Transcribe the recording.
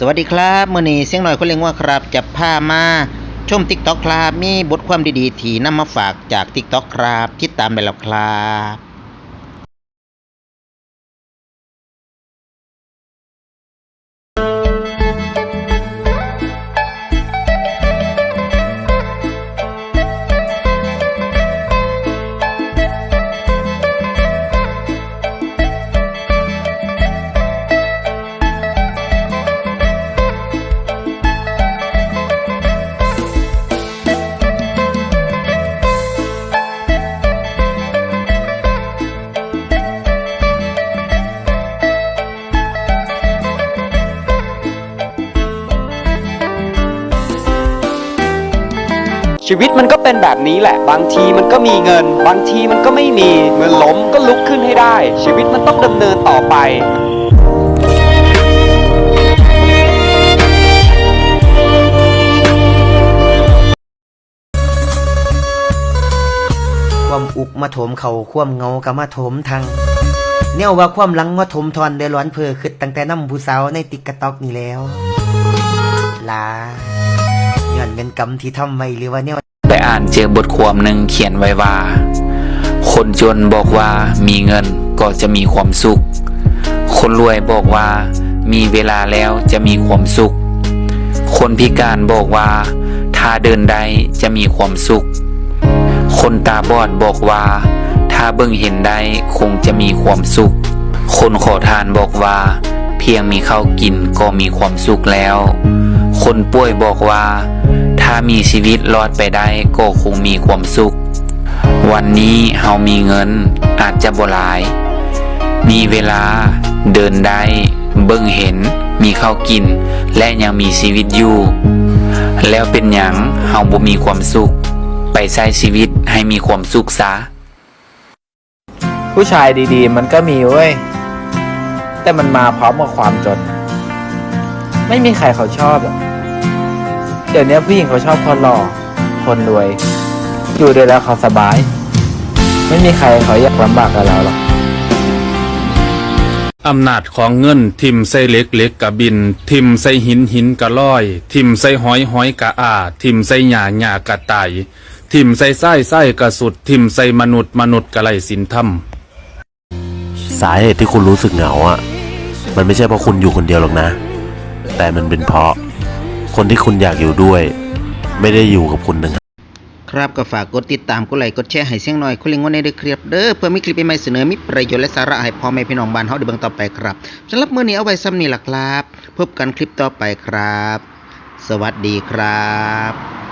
สวัสดีครับมื่อนี้เสียงหน่อยคนเลี้ยงว่าครับจะพามาชม t ิ k t o k ครับ มีบทความดีๆ ที่นำมาฝากจาก t ิ k t o k ครับ คิดตามไปแล้วครับ ชีวิตมันก็เป็นแบบนี้แหละ บางทีมันก็มีเงิน บางทีมันก็ไม่มีเมื่อล้มก็ลุกขึ้นให้ได้ ชีวิตมันต้องดำเนินต่อไป ความอุกมาโถมเขาความเงาก็มาโถมทางแนวว่าความหลังมาถมทอนเดือดร้อนเพอขึ้นตั้งแต่น้ำผู้สาวในติ๊กตอกนี่แล้วลา เป็นกรรมที่ทำไว้หรือว่าแนวไปอ่านเจอบทความหนึ่งเขียนไว้ว่า คนจนบอกว่ามีเงินก็จะมีความสุข คนรวยบอกว่า มีเวลาแล้วจะมีความสุข คนพิการบอกว่า ถ้าเดินได้จะมีความสุข คนตาบอดบอกว่า ถ้าเบิ่งเห็นได้คงจะมีความสุข คนขอทานบอกว่า เพียงมีข้าวกินก็มีความสุขแล้ว คนป่วยบอกว่า ถ้ามีชีวิตรอดไปได้ก็คงมีความสุข วันนี้เฮามีเงินอาจจะบ่หลาย มีเวลาเดินได้ เบิ่งเห็น มีข้าวกิน และยังมีชีวิตอยู่ แล้วเป็นหยังเฮาบ่มีความสุข ไปใช้ชีวิตให้มีความสุขซะผู้ชายดีๆ มันก็มีเว้ย แต่มันมาพร้อมกับความจน ไม่มีใครเขาชอบอก เดี๋ยวนี้ผู้หญิงเขาชอบคนหล่อ คนรวย อยู่ด้วยแล้วเขาสบาย ไม่มีใครเขาอยากลำบากกับเราหรอก อำนาจของเงินทิมใส่เหล็กเหล็กกะบิน ทิมใส่หินหินกะร้อย ทิมใส่หอยหอยกะอาทิมใส่หญ้าหญ้ากะไตทิมใส่ไส้ไส้กะสุด ทิมใส่มนุษย์มนุษย์กะไรสินธรรมสาเหตุที่คุณรู้สึกเหงาอะ มันไม่ใช่เพราะคุณอยู่คนเดียวหรอกนะ แต่มันเป็นเพราะ คนที่คุณอยากอยู่ด้วย ไม่ได้อยู่กับคุณหนึ่งครับก็ฝากกดติดตามกดไลค์กดแชร์ให้เสียงหน่อยคนเลี้ยงว่าในเด้อครับเด้อเพื่อมีคลิปใหม่เสนอมีประโยชน์และสาระให้พ่อแม่พี่น้องบ้านเฮาได้เบิ่งต่อไปครับสำหรับมื้อนี้เอาไว้ซ้ำนี่ล่ะครับ พบกันคลิปต่อไปครับ สวัสดีครับ